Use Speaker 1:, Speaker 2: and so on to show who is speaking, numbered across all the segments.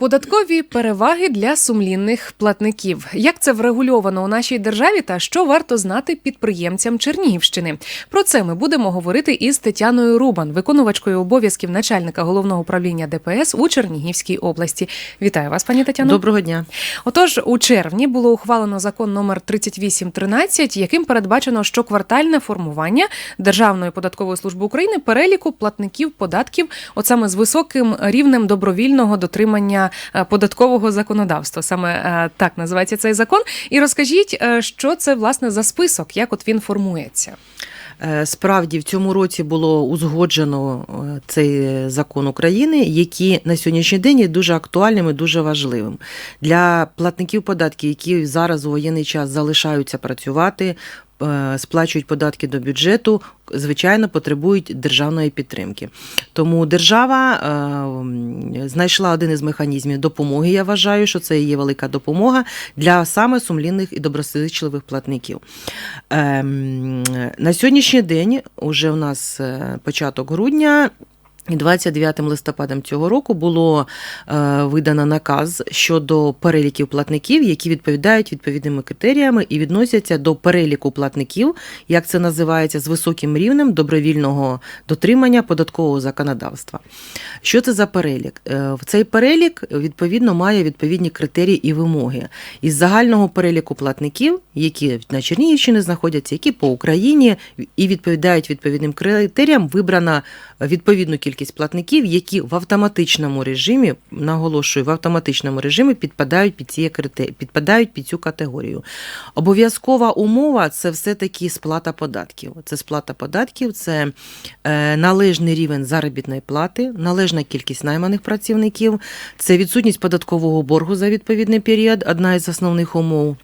Speaker 1: Податкові переваги для сумлінних платників. Як це врегульовано у нашій державі та що варто знати підприємцям Чернігівщини? Про це ми будемо говорити із Тетяною Рубан, виконувачкою обов'язків начальника головного управління ДПС у Чернігівській області. Вітаю вас, пані Тетяно.
Speaker 2: Доброго дня.
Speaker 1: Отож, у червні було ухвалено закон номер 3813, яким передбачено щоквартальне формування Державної податкової служби України переліку платників податків, от саме з високим рівнем добровільного дотримання податкового законодавства. Саме е, так називається цей закон. І розкажіть, е, що це власне за список, як от він формується.
Speaker 2: Е, Справді в цьому році було узгоджено е, цей закон України, який на сьогоднішній день є дуже актуальним і дуже важливим для платників податків, які зараз у воєнний час залишаються працювати. Е, Сплачують податки до бюджету, звичайно, потребують державної підтримки. Тому держава е, знайшла один із механізмів допомоги. Я вважаю, що це є велика допомога для саме сумлінних і добросичливих платників. Ем, На сьогоднішній день, уже у нас е, початок грудня. І 29 листопадом цього року було е, видано наказ щодо переліків платників, які відповідають відповідними критеріями і відносяться до переліку платників, як це називається, з високим рівнем добровільного дотримання податкового законодавства. Що це за перелік? Е, в цей перелік відповідно має відповідні критерії і вимоги. Із загального переліку платників, які на Чернігівщині знаходяться, які по Україні і відповідають відповідним критеріям, вибрана відповідну кількість платників, які в автоматичному режимі, наголошую, в автоматичному режимі підпадають під ці підпадають під цю категорію. Обов'язкова умова це все-таки сплата податків. Це сплата податків, це е, належний рівень заробітної плати, належна кількість найманих працівників, це відсутність податкового боргу за відповідний період, одна із основних умов.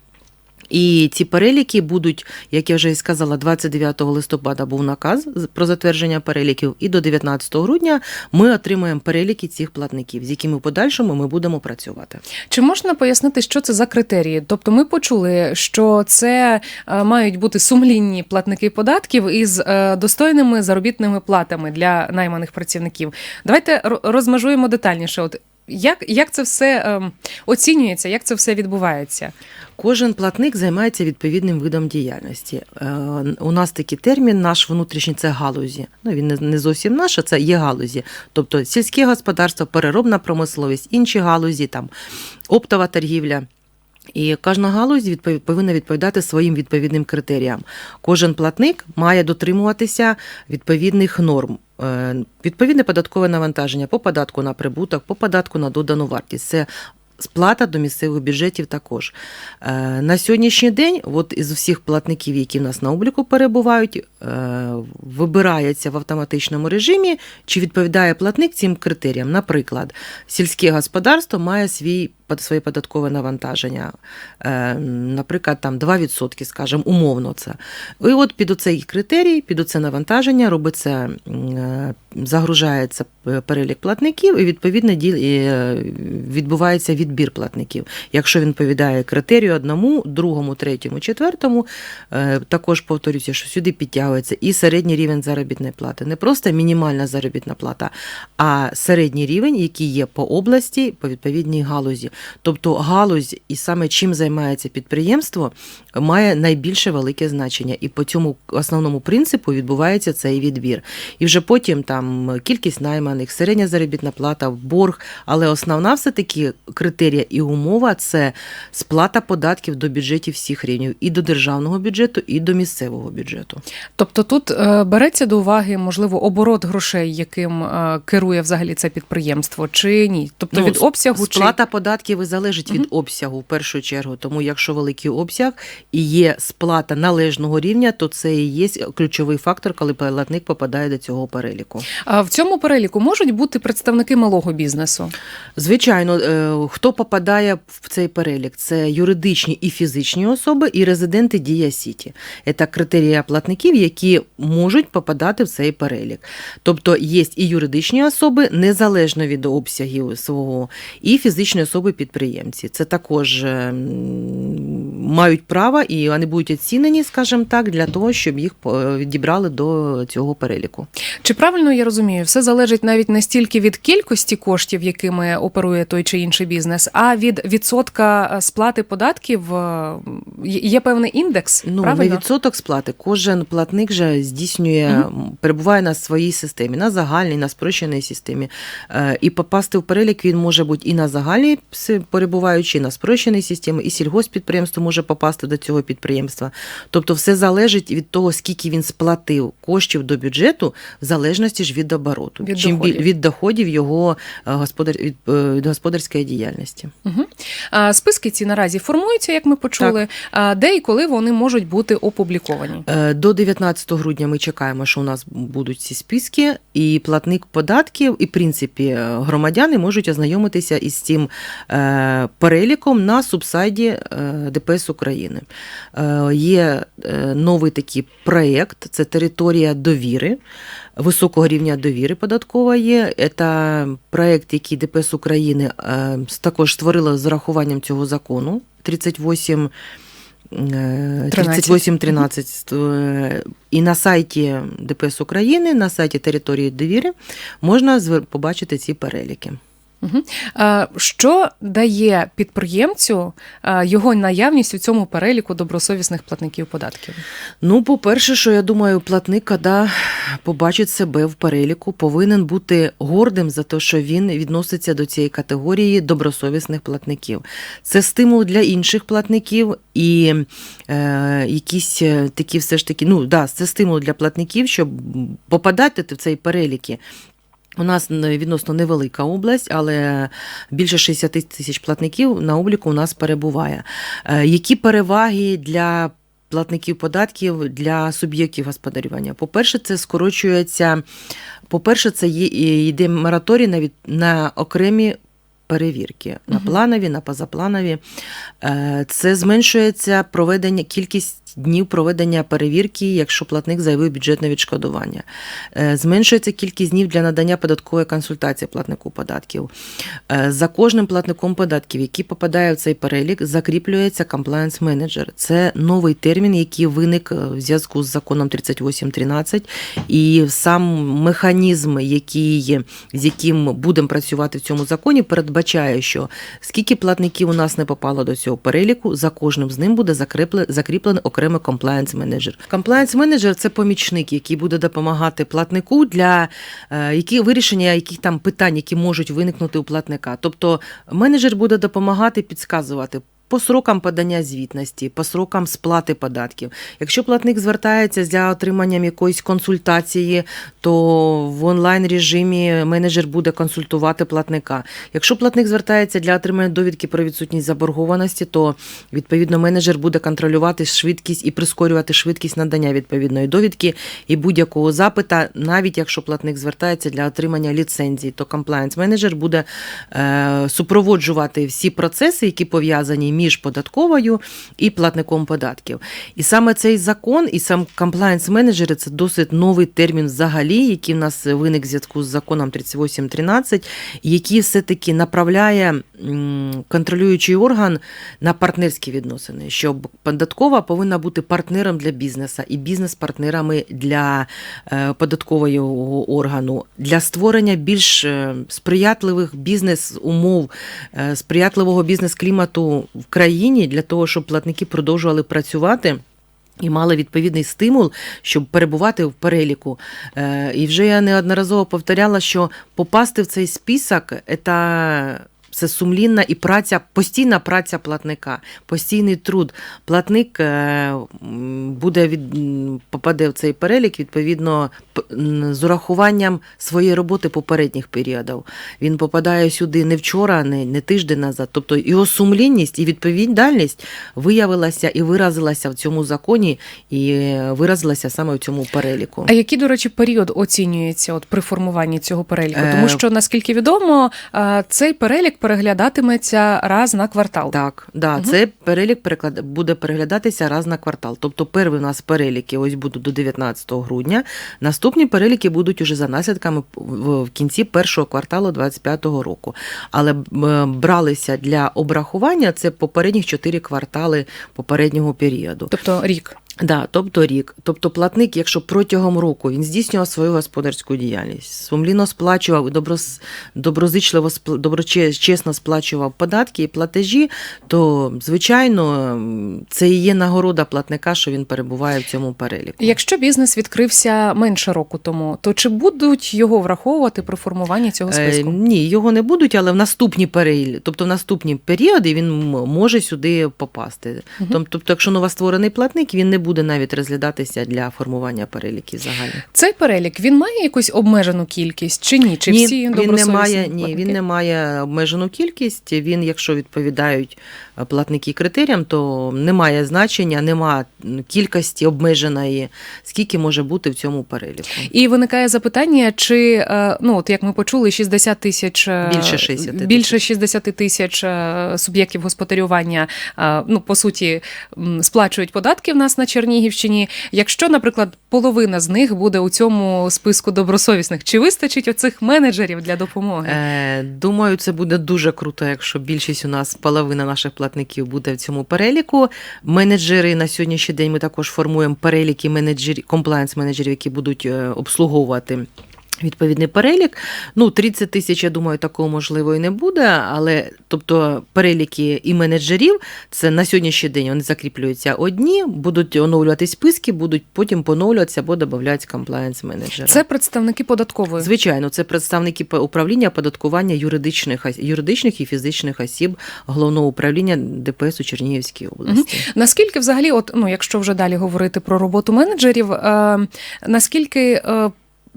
Speaker 2: І ці переліки будуть, як я вже і сказала, 29 листопада був наказ про затвердження переліків, і до 19 грудня ми отримаємо переліки цих платників, з якими в подальшому ми будемо працювати.
Speaker 1: Чи можна пояснити, що це за критерії? Тобто, ми почули, що це е, мають бути сумлінні платники податків із е, достойними заробітними платами для найманих працівників. Давайте ро- розмежуємо детальніше. От як, як це все ем, оцінюється, як це все відбувається?
Speaker 2: Кожен платник займається відповідним видом діяльності. Е, У нас такий термін, наш внутрішній це галузі. Ну він не- не зовсім наш, а це є галузі. Тобто сільське господарство, переробна промисловість, інші галузі, там оптова торгівля. І кожна галузь відпов- повинна відповідати своїм відповідним критеріям. Кожен платник має дотримуватися відповідних норм. Е, Відповідне податкове навантаження по податку на прибуток, по податку на додану вартість. Це Сплата до місцевих бюджетів також. Е, На сьогоднішній день, от із всіх платників, які в нас на обліку перебувають, вибирається в автоматичному режимі, чи відповідає платник цим критеріям. Наприклад, сільське господарство має свій своє податкове навантаження, е, наприклад, там 2%, скажімо, умовно це. І от під оцей критерій, під оце навантаження робиться, е, загружається перелік платників, і відповідно е, відбувається відбір платників. Якщо він відповідає критерію одному, другому, третьому, четвертому, е, також повторюся, що сюди підтягується і середній рівень заробітної плати. Не просто мінімальна заробітна плата, а середній рівень, який є по області, по відповідній галузі. Тобто галузь і саме чим займається підприємство, має найбільше велике значення. І по цьому основному принципу відбувається цей відбір. І вже потім там кількість найманих, середня заробітна плата, борг. Але основна все-таки критерія і умова це сплата податків до бюджетів всіх рівнів, і до державного бюджету, і до місцевого бюджету.
Speaker 1: Тобто тут е, береться до уваги, можливо, оборот грошей, яким е, керує взагалі це підприємство, чи ні? Тобто
Speaker 2: Ну,
Speaker 1: від обсягу чи
Speaker 2: податків і залежить від
Speaker 1: Мгм.
Speaker 2: обсягу в першу чергу. Тому якщо великий обсяг і є сплата належного рівня, то це і є ключовий фактор, коли платник попадає до цього переліку.
Speaker 1: А в цьому переліку можуть бути представники малого бізнесу.
Speaker 2: Звичайно, е, хто попадає в цей перелік? Це юридичні і фізичні особи, і резиденти Дія Сіті. Це критерії платників, які можуть попадати в цей перелік. Тобто є і юридичні особи, незалежно від обсягів свого, і фізичні особи підприємці. Це також е, мають право і вони будуть оцінені, скажімо так, для того, щоб їх е, відібрали до цього переліку.
Speaker 1: Чи правильно я розумію, все залежить навіть не стільки від кількості коштів, якими оперує той чи інший бізнес, а від відсотка е, сплати податків е, є певний індекс.
Speaker 2: Ну,
Speaker 1: правильно?
Speaker 2: не відсоток сплати. Кожен платник же здійснює, перебуває на своїй системі, на загальній, на спрощеній системі. Е, І попасти в перелік він може бути і на загальній, перебуваючи, і на спрощеній системі, і сільгоспідприємство може попасти до цього підприємства. Тобто все залежить від того, скільки він сплатив коштів до бюджету, в залежності ж від обороту.
Speaker 1: Від
Speaker 2: Чим
Speaker 1: доходів.
Speaker 2: від доходів його е, господар... від, е, від господарської діяльності.
Speaker 1: Угу. А, списки ці наразі формуються, як ми почули. А, де і коли вони можуть бути опубліковані?
Speaker 2: До 19 грудня ми чекаємо, що у нас будуть ці списки, і платник податків, і в принципі е, громадяни можуть ознайомитися із цим е, переліком на субсайді е, ДПС України. Є новий такий проєкт, це територія довіри. Високого рівня довіри податкова є. Це проєкт, який ДПС України також створила з урахуванням цього закону 38 е, 3813 е, і на сайті ДПС України, на сайті території довіри можна побачити ці переліки.
Speaker 1: Що дає підприємцю його наявність у цьому переліку добросовісних платників податків?
Speaker 2: Ну, по-перше, що я думаю, платник, коли побачить себе в переліку, повинен бути гордим за те, що він відноситься до цієї категорії добросовісних платників. Це стимул для інших платників і е, якісь е, такі все ж таки, ну да, це стимул для платників, щоб попадати в цей переліки. У нас відносно невелика область, але більше 60 тисяч платників на обліку у нас перебуває. Е, Які переваги для платників податків для суб'єктів господарювання? По-перше, це скорочується. По-перше, це йде мораторій на, від, на окремі перевірки, на планові, на позапланові. Е, Це зменшується проведення кількість днів проведення перевірки, якщо платник заявив бюджетне відшкодування. Е, Зменшується кількість днів для надання податкової консультації платнику податків. Е, За кожним платником податків, який попадає в цей перелік, закріплюється compliance менеджер. Це новий термін, який виник е, в зв'язку з законом 3813. І сам механізм, який, з яким будемо працювати в цьому законі, передбачає, що скільки платників у нас не попало до цього переліку, за кожним з ним буде закріпле- закріплений окремий комплаєнс менеджер. Комплаєнс менеджер це помічник, який буде допомагати платнику для е, які, вирішення яких там питань, які можуть виникнути у платника. Тобто менеджер буде допомагати підказувати. По срокам подання звітності, по срокам сплати податків. Якщо платник звертається для отриманням якоїсь консультації, то в онлайн режимі менеджер буде консультувати платника. Якщо платник звертається для отримання довідки про відсутність заборгованості, то відповідно менеджер буде контролювати швидкість і прискорювати швидкість надання відповідної довідки і будь-якого запита, навіть якщо платник звертається для отримання ліцензії, то комплаєнс менеджер буде е, супроводжувати всі процеси, які пов'язані між податковою і платником податків. І саме цей закон і сам комплаєнс менеджери це досить новий термін взагалі, який в нас виник в зв'язку з законом 3813, який все-таки направляє контролюючий орган на партнерські відносини, що податкова повинна бути партнером для бізнесу і бізнес-партнерами для е, податкового органу для створення більш е, сприятливих бізнес-умов, е, сприятливого бізнес-клімату в країні для того, щоб платники продовжували працювати. І мали відповідний стимул, щоб перебувати в переліку. Е, І вже я неодноразово повторяла, що попасти в цей список це. Це сумлінна і праця, постійна праця платника, постійний труд. Платник е, буде від попаде в цей перелік відповідно з урахуванням своєї роботи попередніх періодів. Він попадає сюди не вчора, не, не тиждень назад. Тобто його сумлінність і відповідальність виявилася і виразилася в цьому законі, і е, виразилася саме в цьому переліку.
Speaker 1: А який, до речі, період оцінюється от при формуванні цього переліку?
Speaker 2: Е,
Speaker 1: Тому що наскільки відомо, цей перелік переглядатиметься раз на квартал.
Speaker 2: Так, да,
Speaker 1: Мгм.
Speaker 2: це перелік переклад... буде переглядатися раз на квартал. Тобто, перший у нас переліки ось будуть до 19 грудня. Наступні переліки будуть уже за наслідками в в кінці першого кварталу 2025 року. Але е, бралися для обрахування це попередніх 4 квартали попереднього періоду.
Speaker 1: Тобто рік.
Speaker 2: Да, тобто рік. Тобто платник, якщо протягом року він здійснював свою господарську діяльність, сумлінно сплачував, доброс, доброзичливо, спл- доброчесно сплачував податки і платежі, то, звичайно, це і є нагорода платника, що він перебуває в цьому переліку.
Speaker 1: Якщо бізнес відкрився менше року тому, то чи будуть його враховувати при формуванні цього
Speaker 2: Е, ні, його не будуть, але в наступні періоди, тобто в наступні періоди він може сюди попасти. Тоб- Тобто, якщо новостворений платник, він не буде навіть розглядатися для формування переліків загальних.
Speaker 1: Цей перелік він має якусь обмежену кількість чи ні? Чи
Speaker 2: ні,
Speaker 1: всі
Speaker 2: він не має, ні, він не має обмежену кількість. Він, якщо відповідають платники критеріям, то немає значення, немає кількості обмеженої, скільки може бути в цьому переліку.
Speaker 1: І виникає запитання, чи е, ну от як ми почули, 60 тисяч е,
Speaker 2: Більше 60 тисяч.
Speaker 1: більше 60 тисяч суб'єктів господарювання, е, ну по суті, сплачують податки в нас на Чернігівщині. Якщо, наприклад, половина з них буде у цьому списку добросовісних, чи вистачить оцих менеджерів для допомоги?
Speaker 2: Думаю, це буде дуже круто, якщо більшість у нас половина наших платників буде в цьому переліку. Менеджери на сьогоднішній день ми також формуємо переліки менеджерів, комплаєнс-менеджерів, які будуть е, обслуговувати. Відповідний перелік. Ну, 30 тисяч, я думаю, такого можливо і не буде. Але тобто переліки і менеджерів, це на сьогоднішній день вони закріплюються одні, будуть оновлювати списки, будуть потім поновлюватися або додавлятися комплаєнс менеджери
Speaker 1: Це представники податкової.
Speaker 2: Звичайно, це представники управління оподаткування юридичних юридичних і фізичних осіб головного управління ДПС у Чернігівській області.
Speaker 1: Наскільки взагалі, от ну якщо вже далі говорити про роботу менеджерів, е, наскільки е,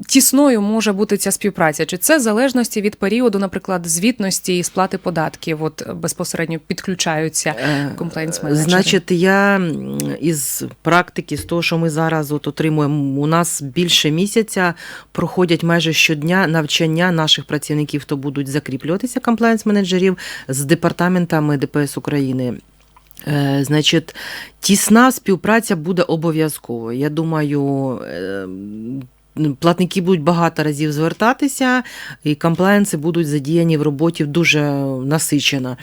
Speaker 1: тісною може бути ця співпраця? Чи це в залежності від періоду, наприклад, звітності і сплати податків? От е, безпосередньо підключаються
Speaker 2: Е,
Speaker 1: комплейнс-менеджери?
Speaker 2: Значить, я із практики, з того, що ми зараз от отримуємо, у нас більше місяця проходять майже щодня навчання наших працівників, хто будуть закріплюватися комплаєнс-менеджерів з департаментами ДПС України. Е, Значить, тісна співпраця буде обов'язково. Я думаю, платники будуть багато разів звертатися, і комплаєнси будуть задіяні в роботі дуже насичено.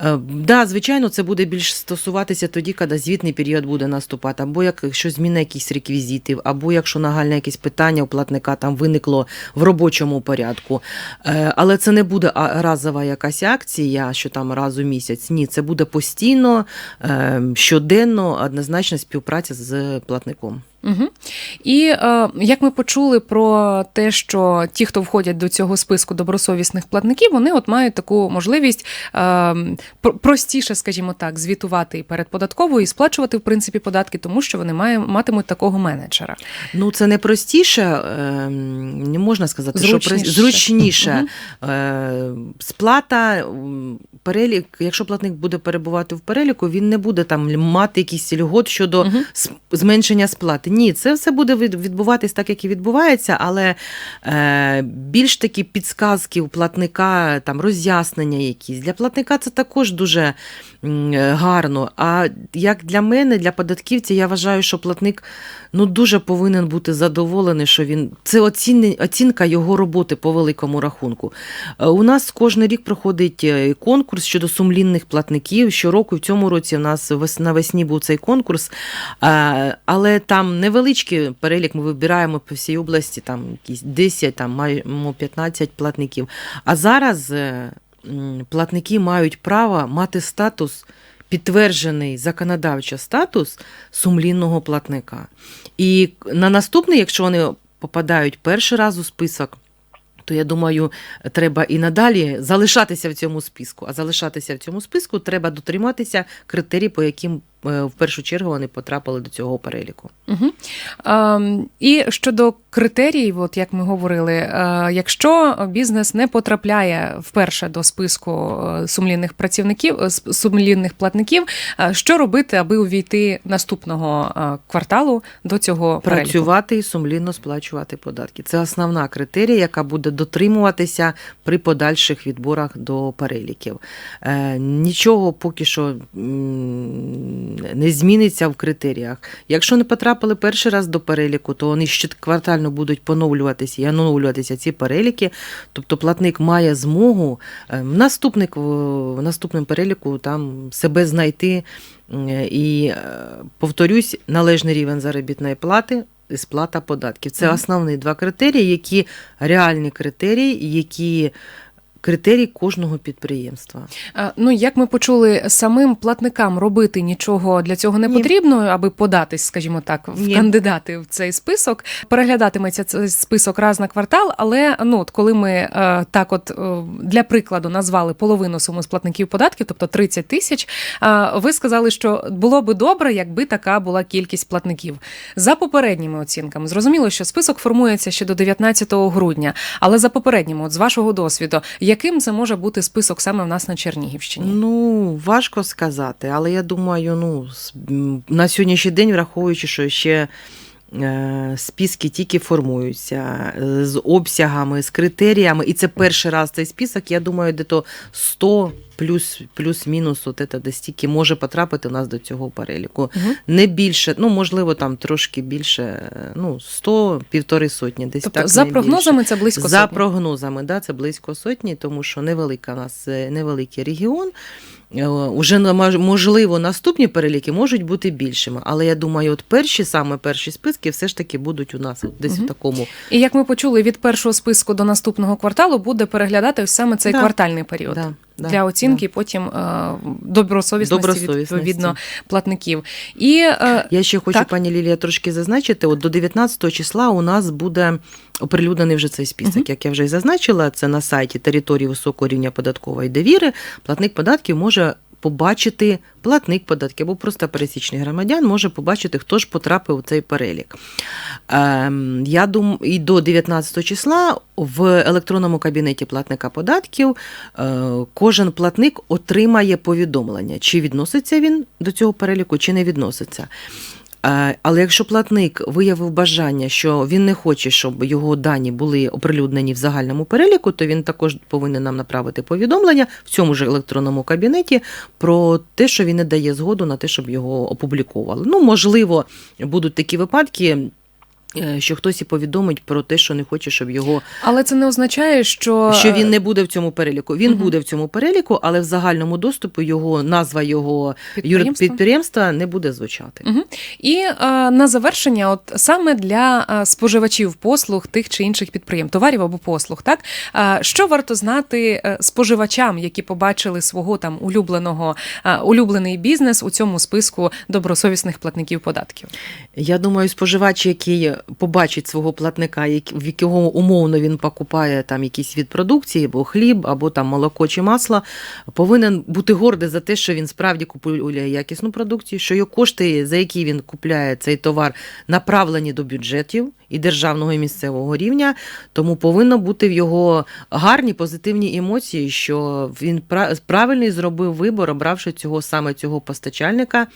Speaker 2: Е, Да, звичайно, це буде більш стосуватися тоді, коли звітний період буде наступати, або якщо зміна якихось реквізитів, або якщо нагальне якесь питання у платника там виникло в робочому порядку. Е, Але це не буде разова якась акція, що там раз у місяць. Ні, це буде постійно, е, щоденно, однозначна співпраця з платником.
Speaker 1: Угу. І е, як ми почули про те, що ті, хто входять до цього списку добросовісних платників, вони от мають таку можливість е, простіше, скажімо так, звітувати і перед податковою і сплачувати в принципі податки, тому що вони має, матимуть такого менеджера.
Speaker 2: Ну, це не простіше, е, не можна сказати, що
Speaker 1: Зручніше.
Speaker 2: про- зручніше.
Speaker 1: Мгм.
Speaker 2: Е, Сплата, перелік, якщо платник буде перебувати в переліку, він не буде там мати якийсь льгот щодо с- зменшення сплати. Ні, це все буде відбуватись так, як і відбувається, але е, більш такі підсказки у платника, там роз'яснення якісь. Для платника це також дуже е, гарно. А як для мене, для податківця, я вважаю, що платник ну, дуже повинен бути задоволений, що він це оцінка його роботи по великому рахунку. Е, У нас кожен рік проходить е, конкурс щодо сумлінних платників. Щороку в цьому році у нас навесні був цей конкурс, але там невеличкий перелік. Ми вибираємо по всій області, там якісь 10, там маємо 15 платників. А зараз е, платники мають право мати статус. Підтверджений законодавчо статус сумлінного платника. І на наступний, якщо вони попадають перший раз у список, то я думаю, треба і надалі залишатися в цьому списку. А залишатися в цьому списку треба дотриматися критерій, по яким в першу чергу вони потрапили до цього переліку.
Speaker 1: Угу. Ем, і щодо критеріїв, от як ми говорили, е, якщо бізнес не потрапляє вперше до списку е, сумлінних працівників, е, сумлінних платників, е, що робити, аби увійти наступного е, кварталу до цього переліку?
Speaker 2: Працювати і сумлінно сплачувати податки. Це основна критерія, яка буде дотримуватися при подальших відборах до переліків. Е, нічого поки що не зміниться в критеріях. Якщо не потрапили перший раз до переліку, то вони щоквартально будуть поновлюватися і оновлюватися ці переліки. Тобто платник має змогу е, в наступник в наступному переліку там себе знайти. І е, повторюсь, належний рівень заробітної плати. і Сплата податків. Це основні два критерії, які реальні критерії, які критерії кожного підприємства.
Speaker 1: Е, Ну, як ми почули, самим платникам робити нічого для цього не
Speaker 2: Ні.
Speaker 1: потрібно, аби податись, скажімо так, в
Speaker 2: Ні.
Speaker 1: кандидати в цей список. Переглядатиметься цей список раз на квартал. Але ну, от коли ми е, так, от е, для прикладу, назвали половину суми з платників податків, тобто 30 тисяч, ви сказали, що було би добре, якби така була кількість платників. За попередніми оцінками, зрозуміло, що список формується ще до 19 грудня, але за попередніми, от з вашого досвіду, яким це може бути список саме в нас на Чернігівщині?
Speaker 2: Ну, важко сказати, але я думаю, ну, на сьогоднішній день, враховуючи, що ще списки тільки формуються е, з обсягами, з критеріями, і це перший раз цей список, я думаю, де то 100 плюс, плюс-мінус, от це десь тільки може потрапити у нас до цього переліку.
Speaker 1: Мгм.
Speaker 2: Не більше, ну, можливо, там трошки більше, е, ну, 100, півтори сотні, десь
Speaker 1: Тобто,
Speaker 2: так.
Speaker 1: за
Speaker 2: не більше.
Speaker 1: прогнозами, це близько
Speaker 2: За
Speaker 1: сотні.
Speaker 2: прогнозами, да, це близько сотні, тому що невелика у нас е, невеликий регіон. Е, Уже можливо наступні переліки можуть бути більшими, але я думаю, от перші саме перші списки все ж таки будуть у нас десь
Speaker 1: угу.
Speaker 2: в такому.
Speaker 1: І як ми почули, від першого списку до наступного кварталу буде переглядати саме цей
Speaker 2: Да.
Speaker 1: квартальний період.
Speaker 2: Да, да,
Speaker 1: Для оцінки потім е, добросовісності,
Speaker 2: Добросовісності.
Speaker 1: відповідно платників. І е,
Speaker 2: Я ще хочу,
Speaker 1: Так.
Speaker 2: пані Лілія, трошки зазначити: от до 19 числа у нас буде оприлюднений вже цей список,
Speaker 1: Мгм.
Speaker 2: як я вже і зазначила, це на сайті території високого рівня податкової довіри. Платник податків може. Побачити платник податків або просто пересічний громадян може побачити, хто ж потрапив у цей перелік. Ем, я думаю, і до 19 числа в електронному кабінеті платника податків е, кожен платник отримає повідомлення, чи відноситься він до цього переліку, чи не відноситься. Е, Але якщо платник виявив бажання, що він не хоче, щоб його дані були оприлюднені в загальному переліку, то він також повинен нам направити повідомлення в цьому ж електронному кабінеті про те, що він не дає згоду на те, щоб його опублікували. Ну, можливо, будуть такі випадки. Е, Що хтось і повідомить про те, що не хоче, щоб його
Speaker 1: але це не означає, що,
Speaker 2: що він не буде в цьому переліку. Він
Speaker 1: Мгм.
Speaker 2: буде в цьому переліку, але в загальному доступу його назва його
Speaker 1: підприємство.
Speaker 2: юридпідприємства не буде звучати.
Speaker 1: Мгм. І е, на завершення, от саме для е, споживачів послуг тих чи інших підприємств, товарів або послуг, так е, що варто знати споживачам, які побачили свого там улюбленого е, улюблений бізнес у цьому списку добросовісних платників податків?
Speaker 2: Я думаю, споживач, який побачить свого платника, в якого умовно він покупає там якийсь від продукції, або хліб, або там молоко чи масло, повинен бути гордий за те, що він справді купує якісну продукцію, що його кошти, за які він купляє цей товар, направлені до бюджетів і державного і місцевого рівня. Тому повинно бути в його гарні позитивні емоції, що він правильний зробив вибор, обравши цього саме цього постачальника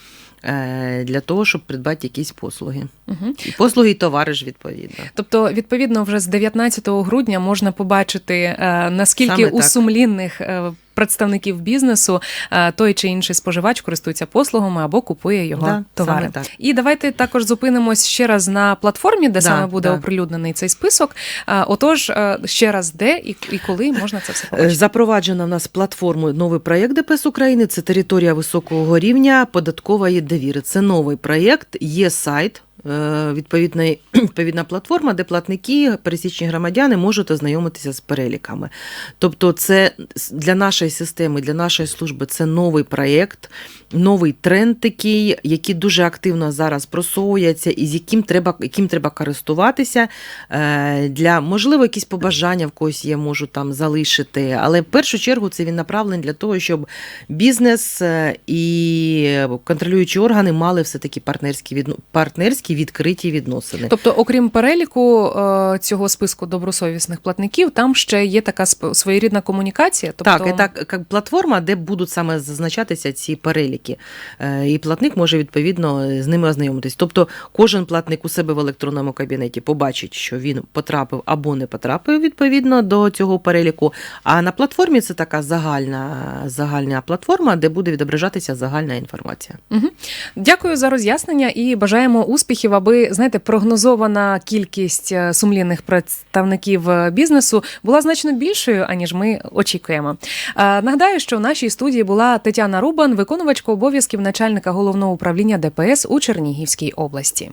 Speaker 2: для того, щоб придбати якісь послуги.
Speaker 1: Угу.
Speaker 2: І послуги і товари ж відповідно.
Speaker 1: Тобто, відповідно, вже з 19 грудня можна побачити е, наскільки
Speaker 2: Саме
Speaker 1: у
Speaker 2: так.
Speaker 1: сумлінних е, представників бізнесу е, той чи інший споживач користується послугами або купує його
Speaker 2: Да,
Speaker 1: товари.
Speaker 2: так.
Speaker 1: І давайте також зупинимось ще раз на платформі, де
Speaker 2: Да,
Speaker 1: саме буде
Speaker 2: да.
Speaker 1: оприлюднений цей список. Е, Отож, е, ще раз, де і, і коли можна це все побачити?
Speaker 2: Запроваджено в нас платформу новий проєкт ДПС України. Це територія високого рівня податкової довіри. Це новий проєкт. Є сайт. Е, відповідна, відповідна платформа, де платники, пересічні громадяни можуть ознайомитися з переліками. Тобто, це для нашої системи, для нашої служби це новий проєкт, новий тренд такий, який дуже активно зараз просовується, і з яким треба, яким треба користуватися. Е, Для можливо, якісь побажання в когось є, можу там залишити. Але в першу чергу це він направлений для того, щоб бізнес е, і контролюючі органи мали все таки партнерські відно... партнерські відкриті відносини.
Speaker 1: Тобто, окрім переліку е, цього списку добросовісних платників, там ще є така своєрідна комунікація. Тобто,
Speaker 2: Так, і так як платформа, де будуть саме зазначатися ці переліки, Е, і платник може відповідно з ними ознайомитись. Тобто, кожен платник у себе в електронному кабінеті побачить, що він потрапив або не потрапив відповідно до цього переліку. А на платформі це така загальна, загальна платформа, де буде відображатися загальна інформація.
Speaker 1: Мгм. Дякую за роз'яснення і бажаємо успіхів, аби знаєте, прогнозована кількість е, сумлінних представників е, бізнесу була значно більшою, аніж ми очікуємо. Нагадаю, що в нашій студії була Тетяна Рубан, виконувачка обов'язків начальника головного управління ДПС у Чернігівській області.